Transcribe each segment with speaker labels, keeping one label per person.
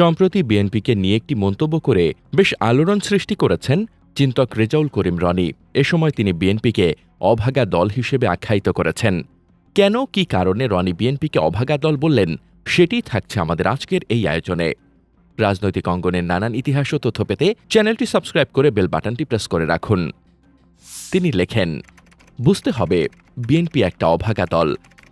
Speaker 1: সম্প্রতি বিএনপিকে নিয়ে একটি মন্তব্য করে বেশ আলোড়ন সৃষ্টি করেছেন চিন্তক রেজাউল করিম রনি। এ সময় তিনি বিএনপিকে অভাগা দল হিসেবে আখ্যায়িত করেছেন। কেন, কি কারণে রনি বিএনপিকে অভাগা দল বললেন, সেটি থাকছে আমাদের আজকের এই আয়োজনে। রাজনৈতিক অঙ্গনের নানান ইতিহাস ও তথ্য পেতে চ্যানেলটি সাবস্ক্রাইব করে বেল বাটনটি প্রেস করে রাখুন। তিনি লেখেন, বুঝতে হবে, বিএনপি একটা অভাগা দল।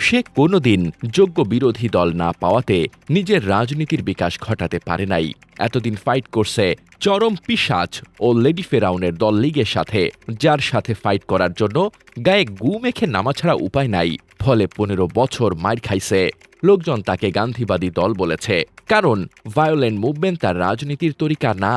Speaker 1: সে কোনোদিন যোগ্য বিরোধী দল না পাওয়াতে নিজের রাজনীতির বিকাশ ঘটাতে পারে নাই। এতদিন ফাইট করছে চরম পিসাচ ও লেডি ফেরাউনের দল লীগের সাথে, যার সাথে ফাইট করার জন্য গায়ে গু মেখে নামা ছাড়া উপায় নাই, ফলে পনেরো বছর মার খাইছে। লোকজন তাকে গান্ধীবাদী দল বলেছে, কারণ ভায়োলেন্ট মুভমেন্ট তার রাজনীতির তরিকা না।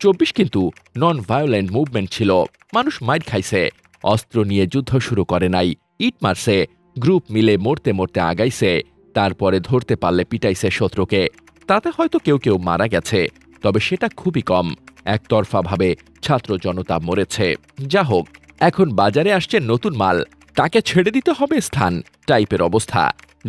Speaker 1: চব্বিশ কিন্তু নন ভায়োলেন্ট মুভমেন্ট ছিল। মানুষ মাইর খাইছে, অস্ত্র নিয়ে যুদ্ধ শুরু করে নাই, ইট মারছে গ্রুপ মিলে মরতে মরতে আগাইছে, তারপরে ধরতে পারলে পিটাইছে শত্রুকে। তাতে হয়তো কেউ কেউ মারা গেছে, তবে সেটা খুবই কম। একতরফাভাবে ছাত্র জনতা মরেছে। যা হোক, এখন বাজারে আসছে নতুন মাল, তাকে ছেড়ে দিতে হবে স্থান, টাইপের অবস্থা।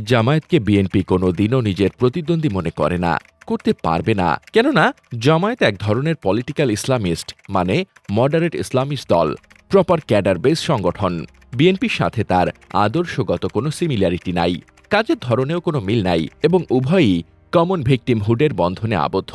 Speaker 1: জামায়াতকে বিএনপি কোনো দিনও নিজের প্রতিদ্বন্দ্বী মনে করে না, করতে পারবে না। কেননা, জামায়াত এক ধরনের পলিটিক্যাল ইসলামিস্ট মানে মডারেট ইসলামিস্ট দল প্রপার ক্যাডার বেস সংগঠন। বিএনপির সাথে তার আদর্শগত কোনো সিমিলারিটি নাই, কাজের ধরনেও কোনো মিল নাই এবং উভয়ই কমন ভিকটিমহুডের বন্ধনে আবদ্ধ।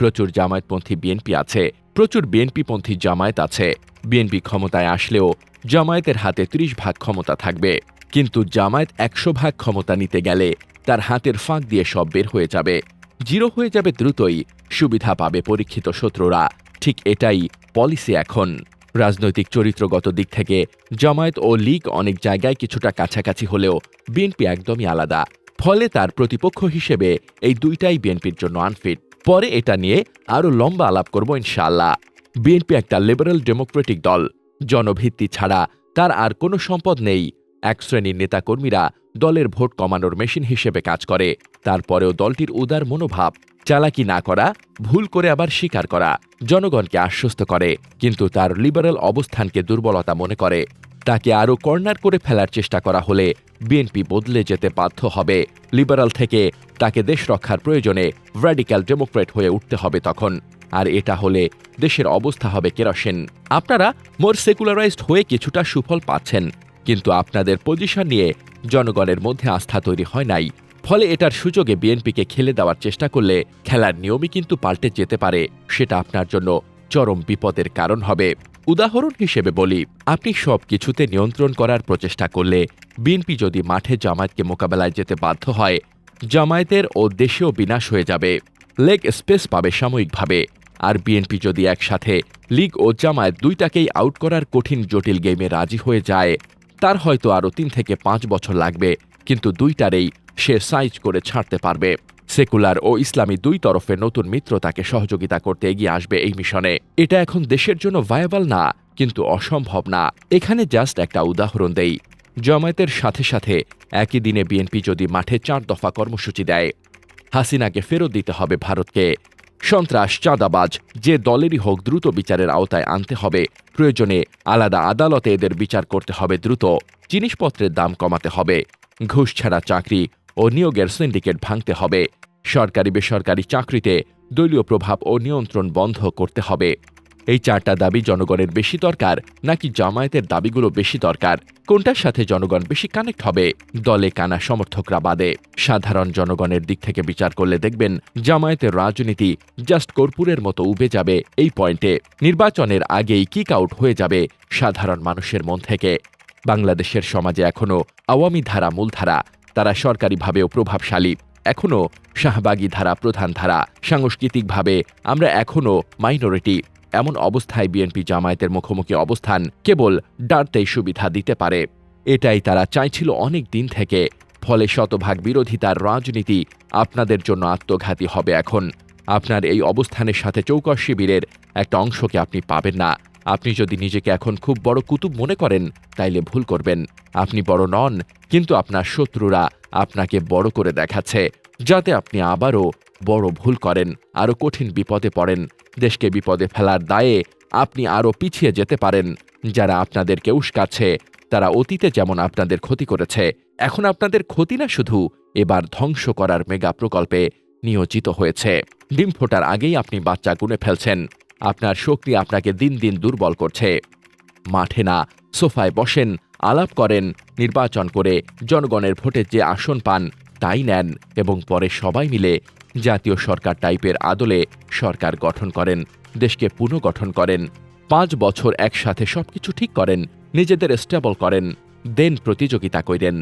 Speaker 1: প্রচুর জামায়াতপন্থী বিএনপি আছে, প্রচুর বিএনপিপন্থী জামায়াত আছে। বিএনপি ক্ষমতায় আসলেও জামায়াতের হাতে ত্রিশ ভাগ ক্ষমতা থাকবে। কিন্তু জামায়াত একশো ভাগ ক্ষমতা নিতে গেলে তার হাতের ফাঁক দিয়ে সব বের হয়ে যাবে। জিরো হয়ে যাবে দ্রুতই সুবিধা পাবে পরীক্ষিত শত্রুরা। ঠিক এটাই পলিসি এখন। রাজনৈতিক চরিত্রগত দিক থেকে জামায়াত ও লীগ অনেক জায়গায় কিছুটা কাছাকাছি হলেও বিএনপি একদমই আলাদা। ফলে তার প্রতিপক্ষ হিসেবে এই দুইটাই বিএনপির জন্য আনফিট। পরে এটা নিয়ে আরও লম্বা আলাপ করব ইনশাআল্লাহ। বিএনপি একটা লিবারেল ডেমোক্রেটিক দল। জনভিত্তি ছাড়া তার আর কোনো সম্পদ নেই। এক শ্রেণির নেতাকর্মীরা দলের ভোট কমানোর মেশিন হিসেবে কাজ করে। তারপরেও দলটির উদার মনোভাব। চালাকি না করা, ভুল করে আবার স্বীকার করা, জনগণকে আশ্বস্ত করে, কিন্তু তার লিবারেল অবস্থানকে দুর্বলতা মনে করে। তাকে আরও কর্নার করে ফেলার চেষ্টা করা হলে বিএনপি বদলে যেতে বাধ্য হবে। লিবারাল থেকে তাকে দেশ রক্ষার প্রয়োজনে র্যাডিক্যাল ডেমোক্রেট হয়ে উঠতে হবে তখন। আর এটা হলে দেশের অবস্থা হবে কেরোসিন। আপনারা মোর সেকুলারাইজড হয়ে কিছুটা সুফল পাচ্ছেন, কিন্তু আপনাদের পজিশন নিয়ে জনগণের মধ্যে আস্থা তৈরি হয় নাই। ফলে এটার সুযোগে বিএনপিকে খেলে দেওয়ার চেষ্টা করলে খেলার নিয়মই কিন্তু পাল্টে যেতে পারে, সেটা আপনার জন্য চরম বিপদের কারণ হবে। উদাহরণ হিসেবে বলি, আপনি সব কিছুতে নিয়ন্ত্রণ করার প্রচেষ্টা করলে বিএনপি যদি মাঠে জামায়াতকে মোকাবেলায় যেতে বাধ্য হয়, জামায়াতের ও দেশেও বিনাশ হয়ে যাবে, লেগ স্পেস পাবে সাময়িকভাবে। আর বিএনপি যদি একসাথে লীগ ও জামায়াত দুইটাকেই আউট করার কঠিন জটিল গেমে রাজি হয়ে যায়, তার হয়তো আরও তিন থেকে পাঁচ বছর লাগবে, কিন্তু দুইটারেই সে সাইজ করে ছাড়তে পারবে। সেকুলার ও ইসলামী দুই তরফে নতুন মিত্র তাকে সহযোগিতা করতে এগিয়ে আসবে এই মিশনে। এটা এখন দেশের জন্য ভায়াবল না, কিন্তু অসম্ভব না। এখানে জাস্ট একটা উদাহরণ দেই। জামায়াতের সাথে সাথে একই দিনে বিএনপি যদি মাঠে চার দফা কর্মসূচি দেয়, হাসিনাকে ফেরত দিতে হবে ভারতকে। সন্ত্রাস, চাঁদাবাজ, যে দলেরই হোক দ্রুত বিচারের আওতায় আনতে হবে। প্রয়োজনে আলাদা আদালতে এদের বিচার করতে হবে দ্রুত। জিনিসপত্রের দাম কমাতে হবে। ঘুষ ছাড়া চাকরি ও নিয়োগের সিন্ডিকেট ভাঙতে হবে। সরকারি বেসরকারি চাকরিতে দলীয় প্রভাব ও নিয়ন্ত্রণ বন্ধ করতে হবে। এই চারটা দাবি জনগণের বেশি দরকার নাকি জামায়াতের দাবিগুলো বেশি দরকার? কোনটার সাথে জনগণ বেশি কানেক্ট হবে? দলে কানা সমর্থকরা বাদে। সাধারণ জনগণের দিক থেকে বিচার করলে দেখবেন জামায়াতের রাজনীতি জাস্ট কর্পূরের মতো উবে যাবে এই পয়েন্টে। নির্বাচনের আগেই কিক আউট হয়ে যাবে সাধারণ মানুষের মন থেকে। বাংলাদেশের সমাজে এখনও আওয়ামী ধারা, মূলধারা তারা সরকারিভাবেও প্রভাবশালী। এখনও শাহবাগী ধারা প্রধান ধারা। সাংস্কৃতিকভাবে আমরা এখনও মাইনরিটি। এমন অবস্থায় বিএনপি জামায়াতের মুখোমুখি অবস্থান কেবল ডারতেই সুবিধা দিতে পারে। এটাই তারা চাইছিল অনেক দিন থেকে। ফলে শতভাগ বিরোধিতার রাজনীতি আপনাদের জন্য আত্মঘাতী হবে এখন। আপনার এই অবস্থানের সাথে চৌকস শিবিরের একটা অংশকে আপনি পাবেন না। আপনি যদি নিজেকে এখন খুব বড় কুতুব মনে করেন, তাইলে ভুল করবেন। আপনি বড় নন, কিন্তু আপনার শত্রুরা আপনাকে বড় করে দেখাচ্ছে, যাতে আপনি আবারও বড় ভুল করেন, আরও কঠিন বিপদে পড়েন। দেশকে বিপদে ফেলার দায়ে আপনি আরও পিছিয়ে যেতে পারেন। যারা আপনাদেরকে উস্কাচ্ছে, তারা অতীতে যেমন আপনাদের ক্ষতি করেছে, এখন আপনাদের ক্ষতি না শুধু, এবার ধ্বংস করার মেগা প্রকল্পে নিয়োজিত হয়েছে। ডিম ফোটার আগেই আপনি বাচ্চা গুনে ফেলছেন। আপনার শক্তি আপনাকে দিন দিন দুর্বল করছে। মাঠে না, সোফায় বসেন, আলাপ করেন, নির্বাচন করে জনগণের ভোটে যে আসন পান, তাই নেন এবং পরে সবাই মিলে জাতীয় সরকার টাইপের আদলে সরকার গঠন করেন, দেশকে পুনর্গঠন করেন, পাঁচ বছর একসাথে সবকিছু ঠিক করেন, নিজেদের স্টেবল করেন, দেন প্রতিযোগিতা করেন।